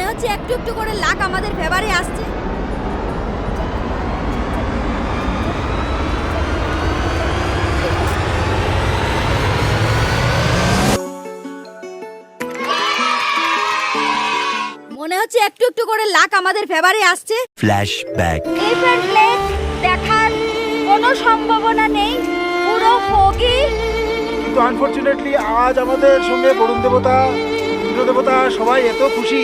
মনে হচ্ছে একটু একটু করে লাক আমাদের ফেভারে আসছে। মনে হচ্ছে একটু একটু করে লাক আমাদের ফেভারে আসছে. এলিফ্যান্ট লেক দেখার কোনো সম্ভাবনা নেই। পুরো ফগি। কিন্তু আনফরচুনেটলি আজ আমাদের সঙ্গে বরুণ দেবতা ইন্দ্র দেবতা সবাই এত খুশি।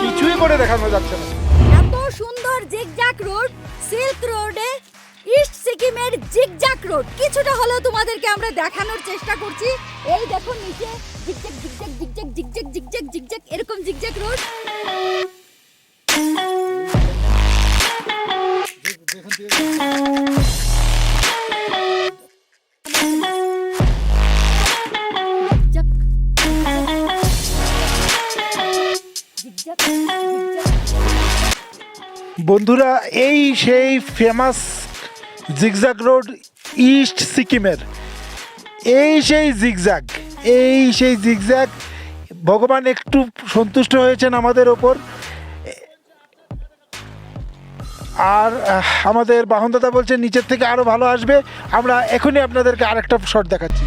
কিছুই করে দেখানো যাচ্ছে না। এত সুন্দর জিগজাক রোড সিল্ক রোডে ইস্ট সিকিমের জিগজাক রোড। কিছুটা হলেও তোমাদেরকে আমরা দেখানোর চেষ্টা করছি। এই দেখো নিচে zigzag zigzag zigzag zigzag zigzag zigzag এরকম জিগজাক রোড। জিগজাক বন্ধুরা, এই সেই ফেমাস জিগজ্যাগ রোড ইস্ট সিকিমের। এই সেই জিগজ্যাগ এই সেই জিগজ্যাগ ভগবান একটু সন্তুষ্ট হয়েছেন আমাদের ওপর। আর আমাদের বাহন দাদা বলছেন, নিচের থেকে আরও ভালো আসবে। আমরা এখনই আপনাদেরকে আরেকটা শট দেখাচ্ছি।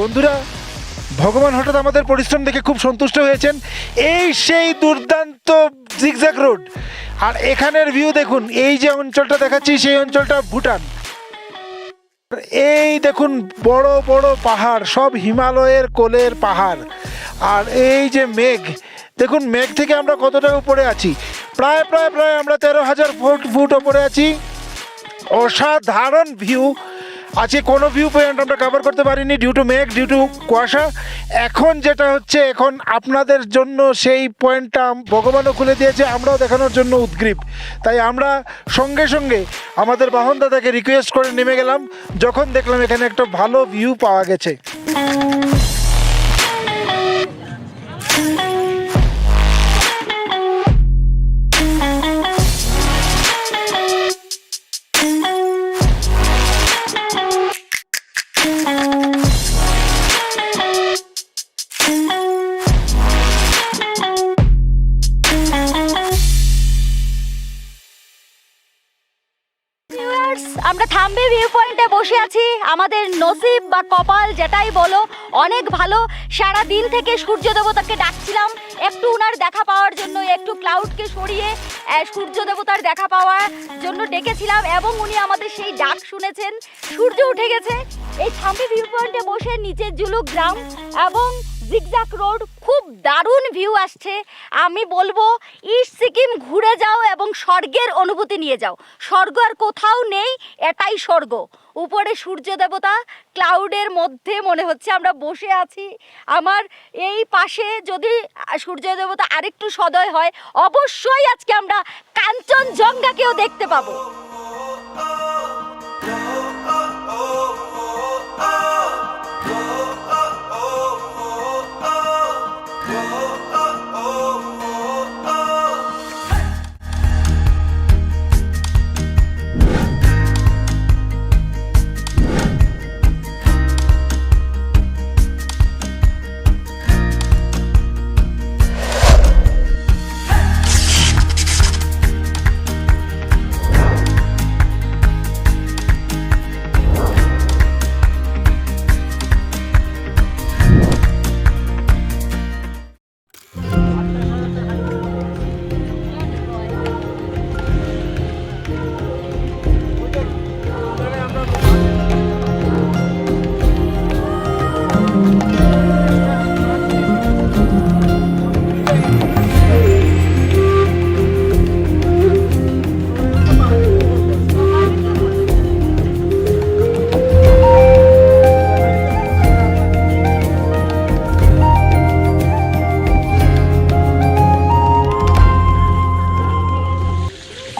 বন্ধুরা, ভগবান হঠাৎ আমাদের পরিশ্রম দেখে খুব সন্তুষ্ট হয়েছেন। এই সেই দুর্দান্ত জিগজ্যাগ রোড আর এখানের ভিউ দেখুন, এই যে অঞ্চলটা দেখাচ্ছি, সেই অঞ্চলটা ভুটান। এই দেখুন, বড় বড় পাহাড়, সব হিমালয়ের কোলের পাহাড়। আর এই যে মেঘ, দেখুন, মেঘ থেকে আমরা কতটা উপরে আছি? প্রায় প্রায় প্রায় আমরা তেরো হাজার ফুট ফুট ওপরে আছি। অসাধারণ ভিউ আছে কোনো ভিউ পয়েন্ট আমরা কভার করতে পারিনি ডিউ টু মেঘ ডিউ টু কুয়াশা। এখন যেটা হচ্ছে, এখন আপনাদের জন্য সেই পয়েন্টটা ভগবানও খুলে দিয়েছে, আমরাও দেখানোর জন্য উদ্গ্রীব। তাই আমরা সঙ্গে সঙ্গে আমাদের বাহন দাদাকে রিকোয়েস্ট করে নেমে গেলাম, যখন দেখলাম এখানে একটা ভালো ভিউ পাওয়া গেছে। আমরা থাম্বে ভিউ পয়েন্টে বসে আছি। আমাদের নসিব বা কপাল যেটাই বলো, অনেক ভালো। সারা দিন থেকে সূর্য দেবতাকে ডাকছিলাম। একটু উনার দেখা পাওয়ার জন্য, একটু ক্লাউডকে সরিয়ে সূর্য দেবতার দেখা পাওয়ার জন্য ডেকেছিলাম এবং উনি আমাদের সেই ডাক শুনেছেন। সূর্য উঠে গেছে। এই থাম্বে ভিউ পয়েন্টে বসে নিচে জুলুক, গ্রাম এবং জিগজাক রোড খুব দারুণ ভিউ আসছে। আমি বলব ইস্ট সিকিম ঘুরে যাও এবং স্বর্গের অনুভূতি নিয়ে যাও। স্বর্গ আর কোথাও নেই, এটাই স্বর্গ। উপরে সূর্য দেবতা ক্লাউডের মধ্যে মনে হচ্ছে আমরা বসে আছি। আমার এই পাশে যদি সূর্য দেবতা আরেকটু সদয় হয়, অবশ্যই আজকে আমরা কাঞ্চনজঙ্ঘাকেও দেখতে পাবো।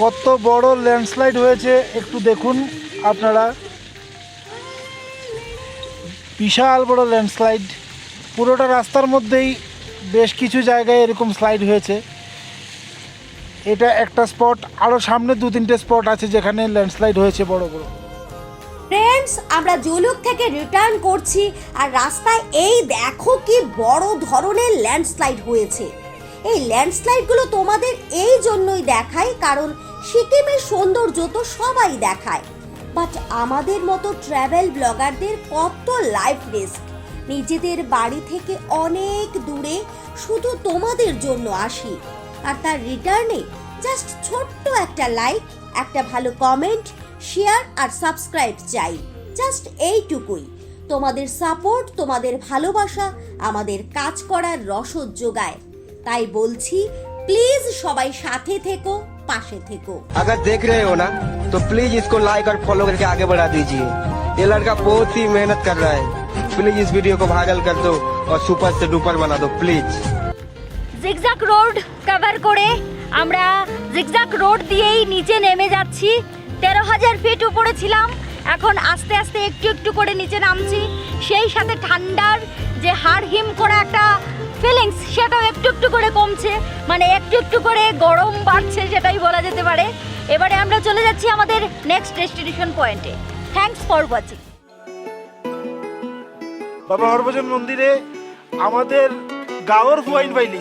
কত বড় ল্যান্ডস্লাইড হয়েছে একটু দেখুন আপনারা। বিশাল বড় ল্যান্ডস্লাইড। পুরোটা রাস্তার মধ্যেই বেশ কিছু জায়গায় এরকম স্লাইড হয়েছে। এটা একটা স্পট আরও সামনে দু তিনটে স্পট আছে যেখানে ল্যান্ডস্লাইড হয়েছে বড় বড়। ফ্রেন্ডস আমরা জলুক থেকে রিটার্ন করছি আর রাস্তায় এই দেখো কি বড় ধরনের ল্যান্ডস্লাইড হয়েছে। এই ল্যান্ডস্লাইডগুলো তোমাদের এই জন্যই দেখাই কারণ সিকিমের সৌন্দর্য তো সবাই দেখায়। বাট আমাদের মতো ট্রাভেল ব্লগারদের কত লাইফ রিস্ক নিজেদের বাড়ি থেকে অনেক দূরে শুধু তোমাদের জন্য আসি। আর তার রিটার্নে জাস্ট ছোট্ট একটা লাইক একটা ভালো কমেন্ট শেয়ার আর সাবস্ক্রাইব চাই। জাস্ট এইটুকুই। তোমাদের সাপোর্ট তোমাদের ভালোবাসা আমাদের কাজ করার রসদ যোগায়। তাই বলছি প্লিজ সবাই সাথে থেকো। পাশে থেকো अगर देख रहे हो ना तो प्लीज इसको लाइक और फॉलो करके आगे बढ़ा दीजिए ये लड़का बहुत ही मेहनत कर रहा है प्लीज इस वीडियो को वायरल कर दो और सुपर से डुपर बना दो प्लीज জিগজাক রোড কভার করে আমরা জিগজাক রোড দিয়েই নিচে নেমে যাচ্ছি তেরো হাজার ফিট উপরে ছিলাম এখন আস্তে আস্তে একটু একটু করে নিচে নামছি সেই সাথে ঠান্ডার যে হাড় হিম করা একটা ফিলিংস সেটাও একটু একটু করে কমছে। মানে একটু একটু করে গরম বাড়ছে সেটাই বলা যেতে পারে। এবারে আমরা চলে যাচ্ছি আমাদের নেক্সট ডেস্টিনেশন পয়েন্টে thanks for watching Baba Harbhajan মন্দিরে আমাদের গাওয়ার ফুৱাইন পাইলি